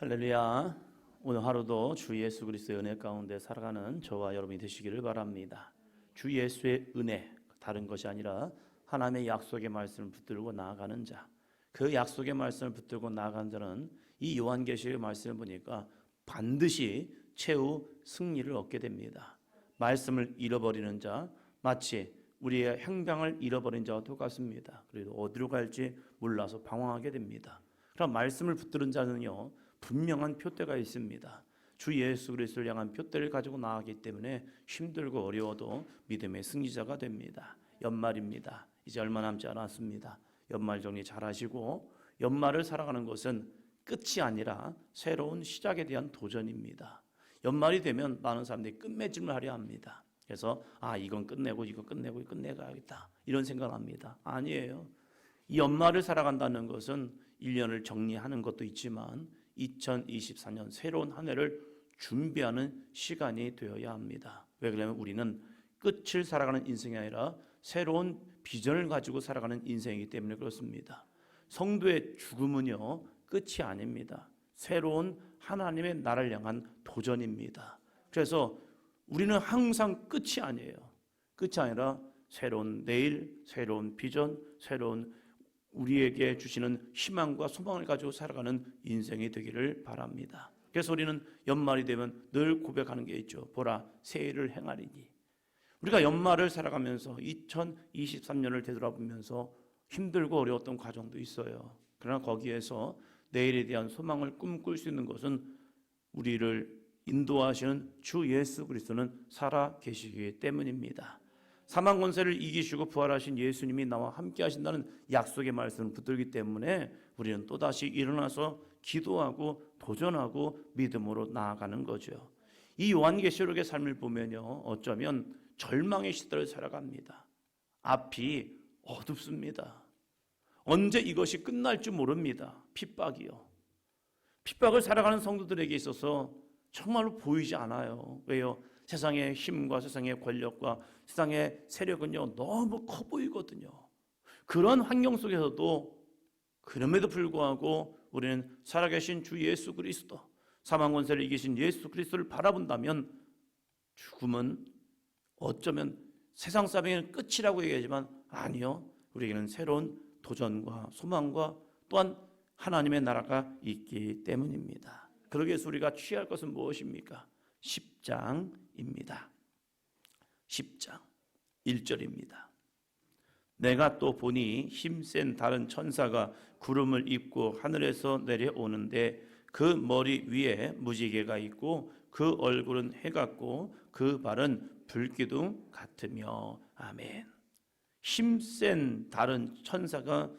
할렐루야. 오늘 하루도 주 예수 그리스도의 은혜 가운데 살아가는 저와 여러분이 되시기를 바랍니다. 주 예수의 은혜 다른 것이 아니라 하나님의 약속의 말씀을 붙들고 나아가는 자. 그 약속의 말씀을 붙들고 나아간 자는 이 요한계시의 말씀을 보니까 반드시 최후 승리를 얻게 됩니다. 말씀을 잃어버리는 자 마치 우리의 행방을 잃어버린 자와 똑같습니다. 그래도 어디로 갈지 몰라서 방황하게 됩니다. 그럼 말씀을 붙드는 자는요 분명한 표대가 있습니다. 주 예수 그리스도를 향한 표대를 가지고 나아가기 때문에 힘들고 어려워도 믿음의 승리자가 됩니다. 연말입니다. 이제 얼마 남지 않았습니다. 연말 정리 잘 하시고 연말을 살아가는 것은 끝이 아니라 새로운 시작에 대한 도전입니다. 연말이 되면 많은 사람들이 끝맺음을 하려 합니다. 그래서 아 이건 끝내고 이거 끝내고 끝내가야겠다 이런 생각을 합니다. 아니에요. 이 연말을 살아간다는 것은 1년을 정리하는 것도 있지만 2024년 새로운 한 해를 준비하는 시간이 되어야 합니다. 왜 그러냐면 우리는 끝을 살아가는 인생이 아니라 새로운 비전을 가지고 살아가는 인생이기 때문에 그렇습니다. 성도의 죽음은요 끝이 아닙니다. 새로운 하나님의 나라를 향한 도전입니다. 그래서 우리는 항상 끝이 아니에요. 끝이 아니라 새로운 내일, 새로운 비전, 새로운 우리에게 주시는 희망과 소망을 가지고 살아가는 인생이 되기를 바랍니다. 그래서 우리는 연말이 되면 늘 고백하는 게 있죠. 보라, 새해를 행하리니. 우리가 연말을 살아가면서 2023년을 되돌아보면서 힘들고 어려웠던 과정도 있어요. 그러나 거기에서 내일에 대한 소망을 꿈꿀 수 있는 것은 우리를 인도하시는 주 예수 그리스도는 살아 계시기 때문입니다. 사망 권세를 이기시고 부활하신 예수님이 나와 함께 하신다는 약속의 말씀을 붙들기 때문에 우리는 또다시 일어나서 기도하고 도전하고 믿음으로 나아가는 거죠. 이 요한계시록의 삶을 보면요. 어쩌면 절망의 시대를 살아갑니다. 앞이 어둡습니다. 언제 이것이 끝날지 모릅니다. 핍박이요. 핍박을 살아가는 성도들에게 있어서 정말로 보이지 않아요. 왜요? 세상의 힘과 세상의 권력과 세상의 세력은요, 너무 커 보이거든요. 그런 환경 속에서도 그럼에도 불구하고 우리는 살아계신 주 예수 그리스도, 사망 권세를 이기신 예수 그리스도를 바라본다면 죽음은 어쩌면 세상 사람에게는 끝이라고 얘기하지만 아니요. 우리에게는 새로운 도전과 소망과 또한 하나님의 나라가 있기 때문입니다. 그러기 위해서 우리가 취할 것은 무엇입니까? 10장입니다. 10장 1절입니다. 내가 또 보니 힘센 다른 천사가 구름을 입고 하늘에서 내려오는데 그 머리 위에 무지개가 있고 그 얼굴은 해 같고 그 발은 불기둥 같으며 아멘. 힘센 다른 천사가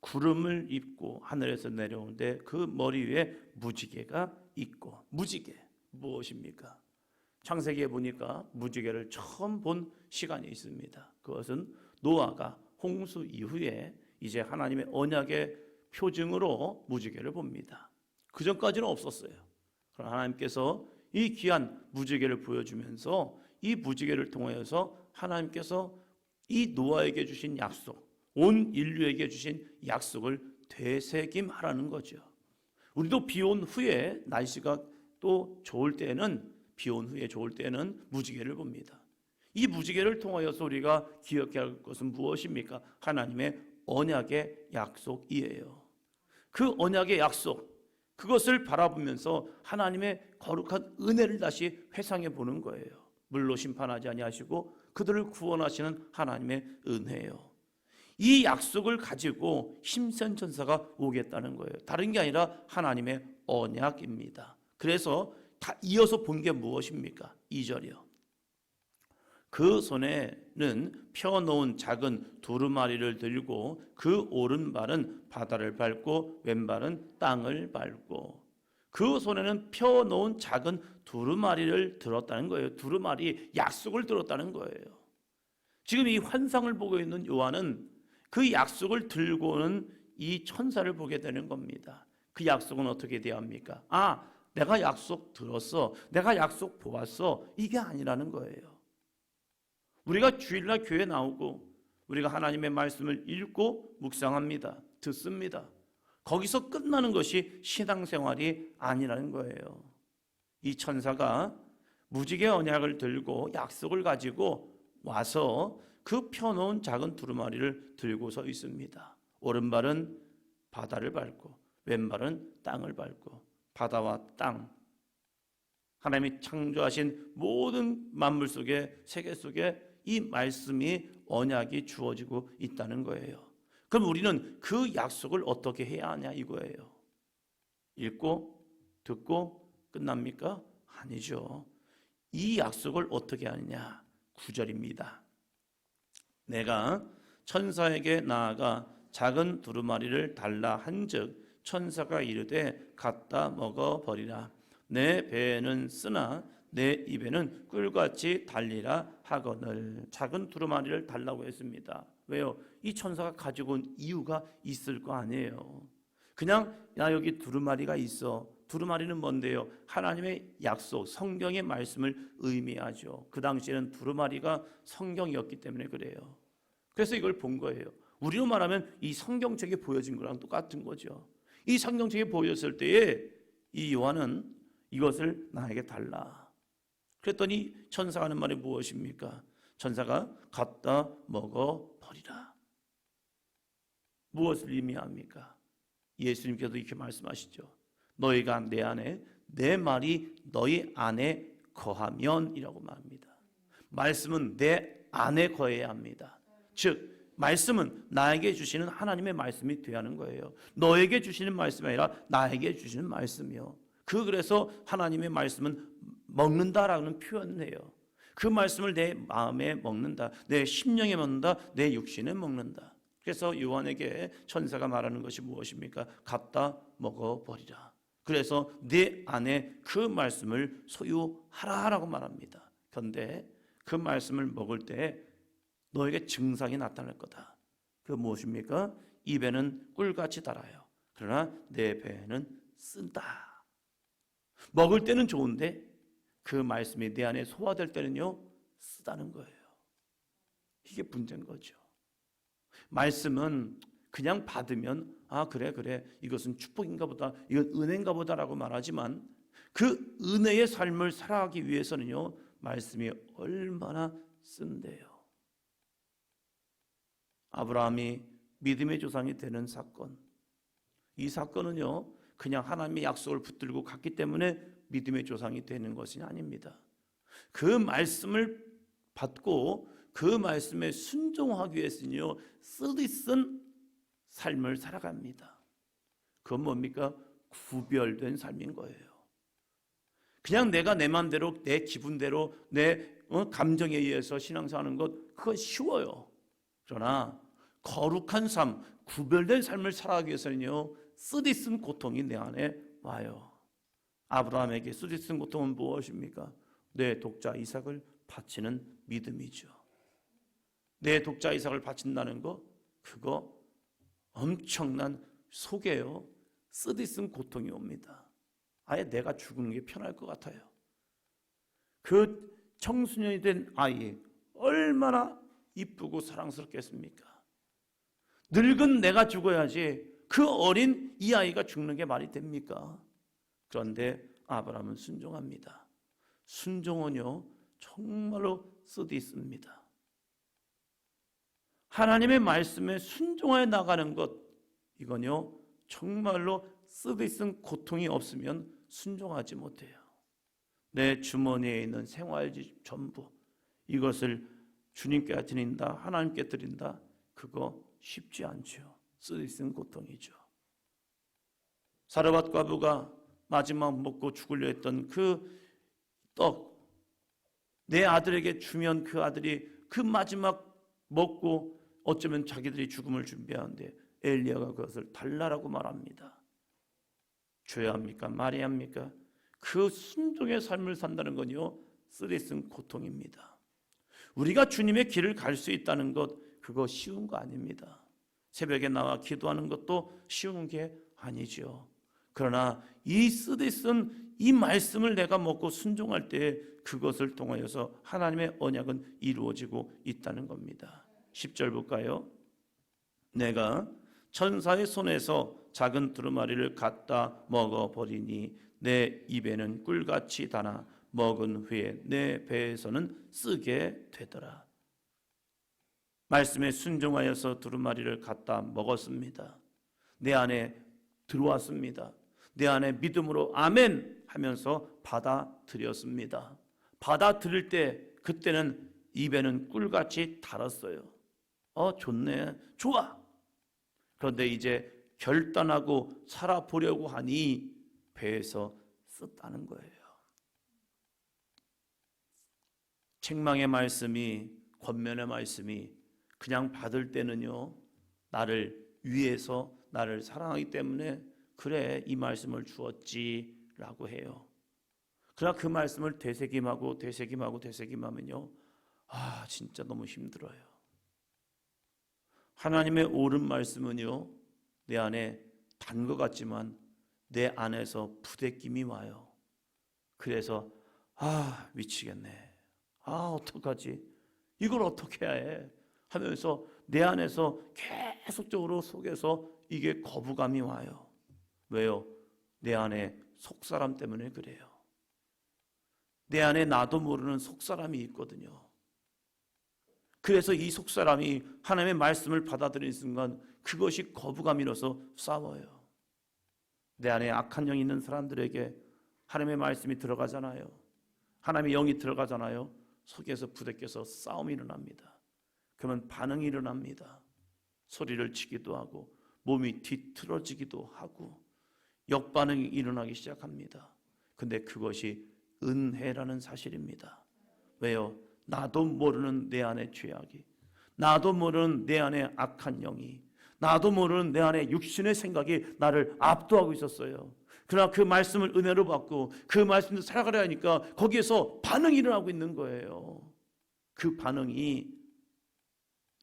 구름을 입고 하늘에서 내려오는데 그 머리 위에 무지개가 있고 무지개 무엇입니까? 창세기에 보니까 무지개를 처음 본 시간이 있습니다. 그것은 노아가 홍수 이후에 이제 하나님의 언약의 표징으로 무지개를 봅니다. 그 전까지는 없었어요. 그러나 하나님께서 이 귀한 무지개를 보여주면서 이 무지개를 통하여서 하나님께서 이 노아에게 주신 약속, 온 인류에게 주신 약속을 되새김하라는 거죠. 우리도 비온 후에 날씨가 또 좋을 때는 비온 후에 좋을 때는 무지개를 봅니다. 이 무지개를 통하여서 우리가 기억해야 할 것은 무엇입니까? 하나님의 언약의 약속이에요. 그 언약의 약속, 그것을 바라보면서 하나님의 거룩한 은혜를 다시 회상해 보는 거예요. 물로 심판하지 아니하시고 그들을 구원하시는 하나님의 은혜예요. 이 약속을 가지고 힘센 천사가 오겠다는 거예요. 다른 게 아니라 하나님의 언약입니다. 그래서 다 이어서 본 게 무엇입니까? 2절이요. 그 손에는 펴놓은 작은 두루마리를 들고 그 오른발은 바다를 밟고 왼발은 땅을 밟고 그 손에는 펴놓은 작은 두루마리를 들었다는 거예요. 두루마리 약속을 들었다는 거예요. 지금 이 환상을 보고 있는 요한은 그 약속을 들고는 이 천사를 보게 되는 겁니다. 그 약속은 어떻게 돼야 합니까? 아, 내가 약속 들었어. 내가 약속 보았어. 이게 아니라는 거예요. 우리가 주일날 교회 나오고 우리가 하나님의 말씀을 읽고 묵상합니다. 듣습니다. 거기서 끝나는 것이 신앙생활이 아니라는 거예요. 이 천사가 무지개 언약을 들고 약속을 가지고 와서 그 펴놓은 작은 두루마리를 들고 서 있습니다. 오른발은 바다를 밟고 왼발은 땅을 밟고 바다와 땅 하나님이 창조하신 모든 만물 속에 세계 속에 이 말씀이 언약이 주어지고 있다는 거예요. 그럼 우리는 그 약속을 어떻게 해야 하냐 이거예요. 읽고 듣고 끝납니까? 아니죠. 이 약속을 어떻게 하느냐? 구절입니다. 내가 천사에게 나아가 작은 두루마리를 달라 한즉 천사가 이르되 갖다 먹어 버리라. 내 배에는 쓰나 내 입에는 꿀같이 달리라 하거늘 작은 두루마리를 달라고 했습니다. 왜요? 이 천사가 가지고 온 이유가 있을 거 아니에요. 그냥 야 여기 두루마리가 있어. 두루마리는 뭔데요? 하나님의 약속, 성경의 말씀을 의미하죠. 그 당시에는 두루마리가 성경이었기 때문에 그래요. 그래서 이걸 본 거예요. 우리로 말하면 이 성경책에 보여진 거랑 똑같은 거죠. 이 성경책에 보였을 때에 이 요한은 이것을 나에게 달라. 그랬더니 천사가 하는 말이 무엇입니까? 천사가 갖다 먹어 버리라. 무엇을 의미합니까? 예수님께서 이렇게 말씀하시죠. 너희가 내 안에 내 말이 너희 안에 거하면이라고 말합니다. 말씀은 내 안에 거해야 합니다. 즉 말씀은 나에게 주시는 하나님의 말씀이 되야 하는 거예요. 너에게 주시는 말씀이 아니라 나에게 주시는 말씀이요. 그 그래서 하나님의 말씀은 먹는다라는 표현을 해요. 그 말씀을 내 마음에 먹는다, 내 심령에 먹는다, 내 육신에 먹는다. 그래서 요한에게 천사가 말하는 것이 무엇입니까? 갖다 먹어 버리라. 그래서 내 안에 그 말씀을 소유하라라고 말합니다. 그런데 그 말씀을 먹을 때 너에게 증상이 나타날 거다. 그 무엇입니까? 입에는 꿀같이 달아요. 그러나 내 배에는 쓴다. 먹을 때는 좋은데 그 말씀이 내 안에 소화될 때는요 쓰다는 거예요. 이게 문제인 거죠. 말씀은 그냥 받으면 아 그래 그래 이것은 축복인가 보다 이건 은혜인가 보다라고 말하지만 그 은혜의 삶을 살아가기 위해서는요 말씀이 얼마나 쓴대요. 아브라함이 믿음의 조상이 되는 사건. 이 사건은요 그냥 하나님의 약속을 붙들고 갔기 때문에 믿음의 조상이 되는 것이 아닙니다. 그 말씀을 받고 그 말씀에 순종하기 위해서는요 쓰디쓴 삶을 살아갑니다. 그건 뭡니까? 구별된 삶인 거예요. 그냥 내가 내 마음대로 내 기분대로 내 어, 감정에 의해서 신앙사하는 것 그거 쉬워요. 그러나 거룩한 삶, 구별된 삶을 살아가기 위해서는요 쓰디쓴 고통이 내 안에 와요. 아브라함에게 쓰디쓴 고통은 무엇입니까? 내 독자 이삭을 바치는 믿음이죠. 내 독자 이삭을 바친다는 거 그거 엄청난 속에요. 쓰디쓴 고통이 옵니다. 아예 내가 죽는 게 편할 것 같아요. 그 청소년이 된 아이 얼마나 이쁘고 사랑스럽겠습니까? 늙은 내가 죽어야지 그 어린 이 아이가 죽는 게 말이 됩니까? 그런데 아브라함은 순종합니다. 순종은요 정말로 쓰디씁니다. 하나님의 말씀에 순종하여 나가는 것 이건요 정말로 쓰디 쓴 고통이 없으면 순종하지 못해요. 내 주머니에 있는 생활지 전부 이것을 주님께 드린다 하나님께 드린다 그거 쉽지 않죠. 쓰디쓴 고통이죠. 사르밧 과부가 마지막 먹고 죽으려 했던 그 떡 내 아들에게 주면 그 아들이 그 마지막 먹고 어쩌면 자기들이 죽음을 준비하는데 엘리야가 그것을 달라라고 말합니다. 줘야 합니까? 말해야 합니까? 그 순종의 삶을 산다는 건요 쓰디쓴 고통입니다. 우리가 주님의 길을 갈 수 있다는 것 그거 쉬운 거 아닙니다. 새벽에 나와 기도하는 것도 쉬운 게 아니죠. 그러나 이 쓰디 쓴 이 말씀을 내가 먹고 순종할 때 그것을 통하여서 하나님의 언약은 이루어지고 있다는 겁니다. 10절 볼까요? 내가 천사의 손에서 작은 두루마리를 갖다 먹어버리니 내 입에는 꿀같이 달아 먹은 후에 내 배에서는 쓰게 되더라. 말씀에 순종하여서 두루마리를 갖다 먹었습니다. 내 안에 들어왔습니다. 내 안에 믿음으로 아멘 하면서 받아들였습니다. 받아들일 때 그때는 입에는 꿀같이 달았어요. 어 좋네 좋아. 그런데 이제 결단하고 살아보려고 하니 배에서 썼다는 거예요. 책망의 말씀이 권면의 말씀이 그냥 받을 때는요 나를 위해서 나를 사랑하기 때문에 그래 이 말씀을 주었지 라고 해요. 그러나 그 말씀을 되새김하고 되새김하고 되새김하면요 아 진짜 너무 힘들어요. 하나님의 옳은 말씀은요 내 안에 단 것 같지만 내 안에서 부대낌이 와요. 그래서 아 미치겠네. 아 어떡하지? 이걸 어떻게 해야 해? 하면서 내 안에서 계속적으로 속에서 이게 거부감이 와요. 왜요? 내 안에 속사람 때문에 그래요. 내 안에 나도 모르는 속사람이 있거든요. 그래서 이 속사람이 하나님의 말씀을 받아들이는 순간 그것이 거부감이라서 싸워요. 내 안에 악한 영이 있는 사람들에게 하나님의 말씀이 들어가잖아요. 하나님의 영이 들어가잖아요. 속에서 부대껴서 싸움이 일어납니다. 그러면 반응이 일어납니다. 소리를 치기도 하고 몸이 뒤틀어지기도 하고 역반응이 일어나기 시작합니다. 근데 그것이 은혜라는 사실입니다. 왜요? 나도 모르는 내 안의 죄악이, 나도 모르는 내 안의 악한 영이, 나도 모르는 내 안에 육신의 생각이 나를 압도하고 있었어요. 그러나 그 말씀을 은혜로 받고 그 말씀을 살아가려 하니까 거기에서 반응이 일어나고 있는 거예요. 그 반응이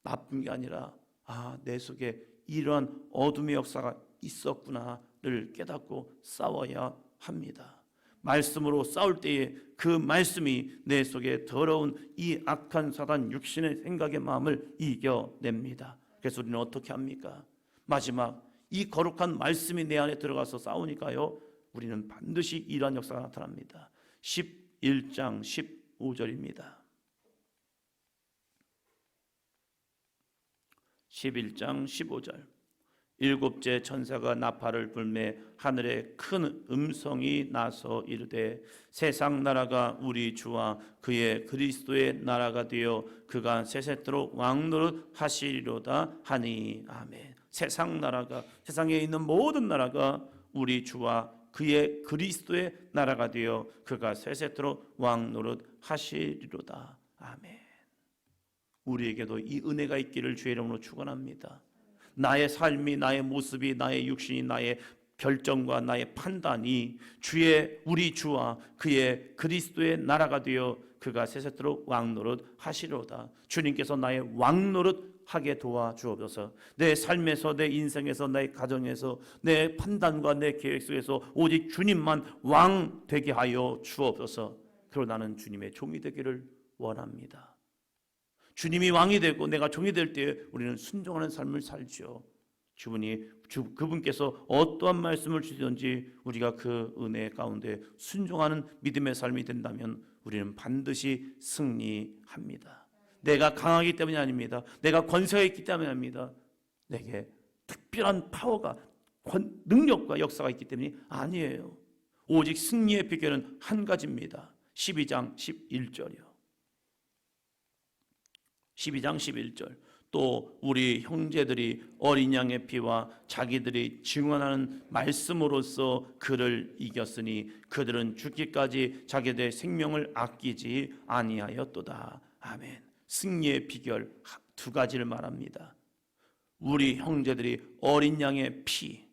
나쁜 게 아니라 아, 내 속에 이러한 어둠의 역사가 있었구나를 깨닫고 싸워야 합니다. 말씀으로 싸울 때에 그 말씀이 내 속에 더러운 이 악한 사단 육신의 생각의 마음을 이겨냅니다. 그래서 우리는 어떻게 합니까? 마지막 이 거룩한 말씀이 내 안에 들어가서 싸우니까요. 우리는 반드시 이러한 역사가 나타납니다. 11장 15절입니다. 11장 15절 일곱째 천사가 나팔을 불매 하늘에 큰 음성이 나서 이르되 세상 나라가 우리 주와 그의 그리스도의 나라가 되어 그가 세세토록 왕노릇 하시리로다 하니 아멘. 세상 나라가 세상에 있는 모든 나라가 우리 주와 그의 그리스도의 나라가 되어 그가 세세토록 왕노릇 하시리로다 아멘. 우리에게도 이 은혜가 있기를 주의 이름으로 축원합니다. 나의 삶이 나의 모습이 나의 육신이 나의 결정과 나의 판단이 주의 우리 주와 그의 그리스도의 나라가 되어 그가 세세토록 왕노릇 하시로다. 주님께서 나의 왕노릇 하게 도와주옵소서. 내 삶에서 내 인생에서 내 가정에서 내 판단과 내 계획 속에서 오직 주님만 왕 되게 하여 주옵소서. 그러 나는 주님의 종이 되기를 원합니다. 주님이 왕이 되고 내가 종이 될때 우리는 순종하는 삶을 살죠. 주분이 주 그분께서 어떠한 말씀을 주시든지 우리가 그 은혜 가운데 순종하는 믿음의 삶이 된다면 우리는 반드시 승리합니다. 내가 강하기 때문이 아닙니다. 내가 권세가 있기 때문이 아닙니다. 내게 특별한 파워가 권, 능력과 역사가 있기 때문이 아니에요. 오직 승리의 비결은 한 가지입니다. 12장 11절이요. 12장 11절 또 우리 형제들이 어린 양의 피와 자기들이 증언하는 말씀으로써 그를 이겼으니 그들은 죽기까지 자기들의 생명을 아끼지 아니하였도다. 아멘. 승리의 비결 두 가지를 말합니다. 우리 형제들이 어린 양의 피,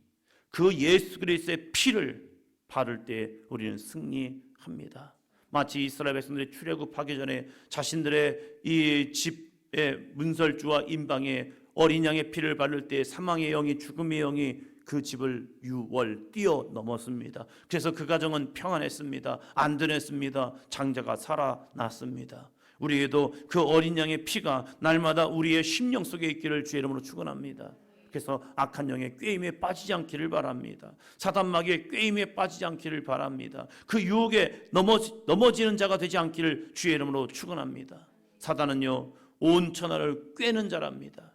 그 예수 그리스도의 피를 바를 때 우리는 승리합니다. 마치 이스라엘 백성들이 출애굽하기 전에 자신들의 이 집 문설주와 임방에 어린 양의 피를 바를 때 사망의 영이 죽음의 영이 그 집을 유월 뛰어넘었습니다. 그래서 그 가정은 평안했습니다. 안전했습니다. 장자가 살아났습니다. 우리에도 그 어린 양의 피가 날마다 우리의 심령 속에 있기를 주의 이름으로 축원합니다. 그래서 악한 영의 꾀임에 빠지지 않기를 바랍니다. 사단마귀의 꾀임에 빠지지 않기를 바랍니다. 그 유혹에 넘어지, 넘어지는 자가 되지 않기를 주의 이름으로 축원합니다. 사단은요 온 천하를 꾀는 자랍니다.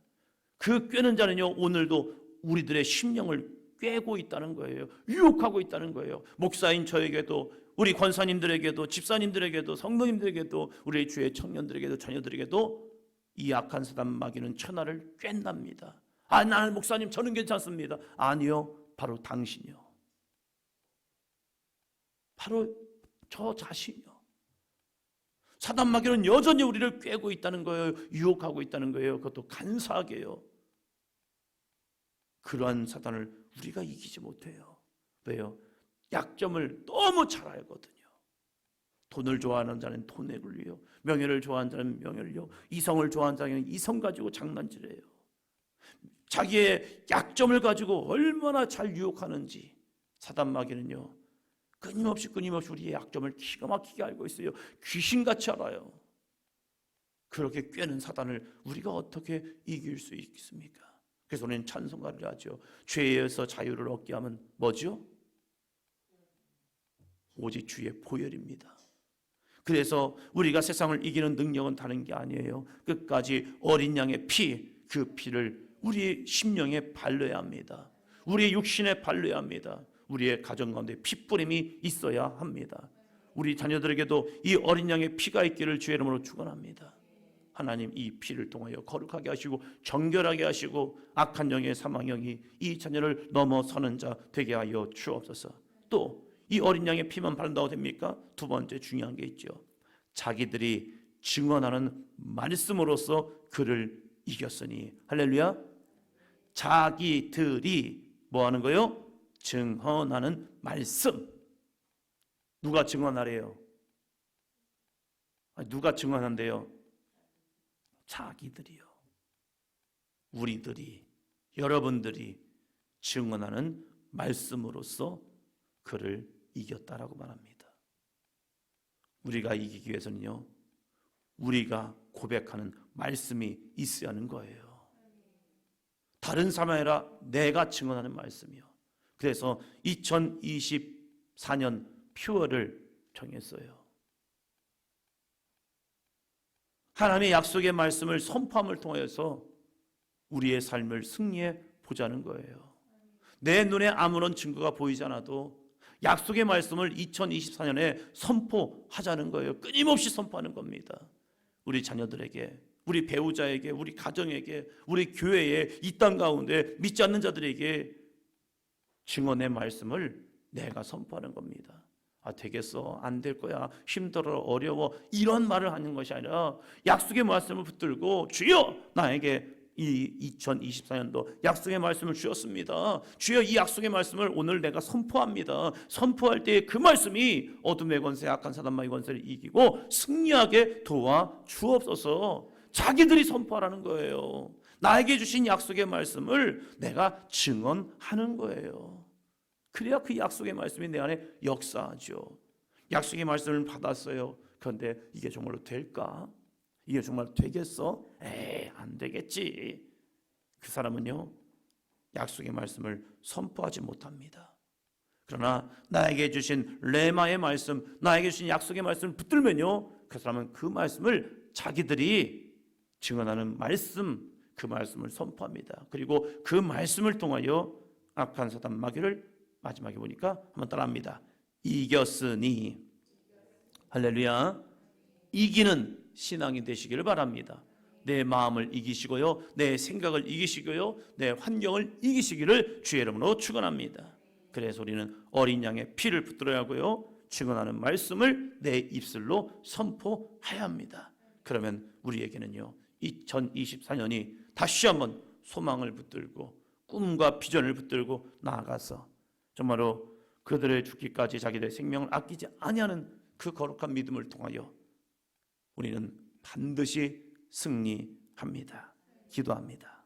그 꾀는 자는요 오늘도 우리들의 심령을 꿰고 있다는 거예요. 유혹하고 있다는 거예요. 목사인 저에게도 우리 권사님들에게도 집사님들에게도 성도님들에게도 우리 주의 청년들에게도 자녀들에게도 이 악한 사단 마귀는 천하를 꿰납니다. 아 나는 목사님 저는 괜찮습니다. 아니요. 바로 당신이요. 바로 저 자신이요. 사단 마귀는 여전히 우리를 꿰고 있다는 거예요. 유혹하고 있다는 거예요. 그것도 간사하게요. 그러한 사단을 우리가 이기지 못해요. 왜요? 약점을 너무 잘 알거든요. 돈을 좋아하는 자는 돈에 굴리요. 명예를 좋아하는 자는 명예를요. 이성을 좋아하는 자는 이성 가지고 장난질해요. 자기의 약점을 가지고 얼마나 잘 유혹하는지 사단 마귀는요. 끊임없이 끊임없이 우리의 약점을 기가 막히게 알고 있어요. 귀신같이 알아요. 그렇게 꿰는 사단을 우리가 어떻게 이길 수 있습니까? 그래서 우리는 찬송가를 하죠. 죄에서 자유를 얻게 하면 뭐죠? 오직 주의 보혈입니다. 그래서 우리가 세상을 이기는 능력은 다른 게 아니에요. 끝까지 어린 양의 피, 그 피를 우리 심령에 발려야 합니다. 우리의 육신에 발려야 합니다. 우리의 가정 가운데 피뿌림이 있어야 합니다. 우리 자녀들에게도 이 어린 양의 피가 있기를 주의 이름으로 축원합니다. 하나님 이 피를 통하여 거룩하게 하시고 정결하게 하시고 악한 영의 사망영이 이 자녀를 넘어서는 자 되게 하여 주옵소서. 또 이 어린 양의 피만 바른다고 됩니까? 두 번째 중요한 게 있죠. 자기들이 증언하는 말씀으로써 그를 이겼으니 할렐루야. 자기들이 뭐 하는 거요? 증언하는 말씀. 누가 증언하래요? 누가 증언한대요? 자기들이요. 우리들이 여러분들이 증언하는 말씀으로써 그를 이겼다라고 말합니다. 우리가 이기기 위해서는요. 우리가 고백하는 말씀이 있어야 하는 거예요. 다른 사람이 아니라 내가 증언하는 말씀이요. 그래서 2024년 표어를 정했어요. 하나님의 약속의 말씀을 선포함을 통해서 우리의 삶을 승리해 보자는 거예요. 내 눈에 아무런 증거가 보이지 않아도 약속의 말씀을 2024년에 선포하자는 거예요. 끊임없이 선포하는 겁니다. 우리 자녀들에게, 우리 배우자에게, 우리 가정에게, 우리 교회에 이 땅 가운데 믿지 않는 자들에게 증언의 말씀을 내가 선포하는 겁니다. 아 되겠어 안 될 거야 힘들어 어려워 이런 말을 하는 것이 아니라 약속의 말씀을 붙들고 주여 나에게 이 2024년도 약속의 말씀을 주었습니다. 주여 이 약속의 말씀을 오늘 내가 선포합니다. 선포할 때그 말씀이 어둠의 권세, 악한 사단마의 권세를 이기고 승리하게 도와 주옵소서. 자기들이 선포하라는 거예요. 나에게 주신 약속의 말씀을 내가 증언하는 거예요. 그래야 그 약속의 말씀이 내 안에 역사하죠. 약속의 말씀을 받았어요. 그런데 이게 정말로 될까? 이게 정말 되겠어? 에이, 안 되겠지. 그 사람은요, 약속의 말씀을 선포하지 못합니다. 그러나 나에게 주신 레마의 말씀, 나에게 주신 약속의 말씀을 붙들면요, 그 사람은 그 말씀을 자기들이 증언하는 말씀, 그 말씀을 선포합니다. 그리고 그 말씀을 통하여 악한 사단 마귀를 마지막에 보니까 한번 따라합니다. 이겼으니 할렐루야. 이기는 신앙이 되시기를 바랍니다. 내 마음을 이기시고요, 내 생각을 이기시고요, 내 환경을 이기시기를 주의 이름으로 축원합니다. 그래서 우리는 어린 양의 피를 붙들어야 하고요, 증언하는 말씀을 내 입술로 선포해야 합니다. 그러면 우리에게는요, 2024년이 다시 한번 소망을 붙들고 꿈과 비전을 붙들고 나아가서 정말로 그들의 죽기까지 자기들의 생명을 아끼지 아니하는 그 거룩한 믿음을 통하여 우리는 반드시 승리합니다. 기도합니다.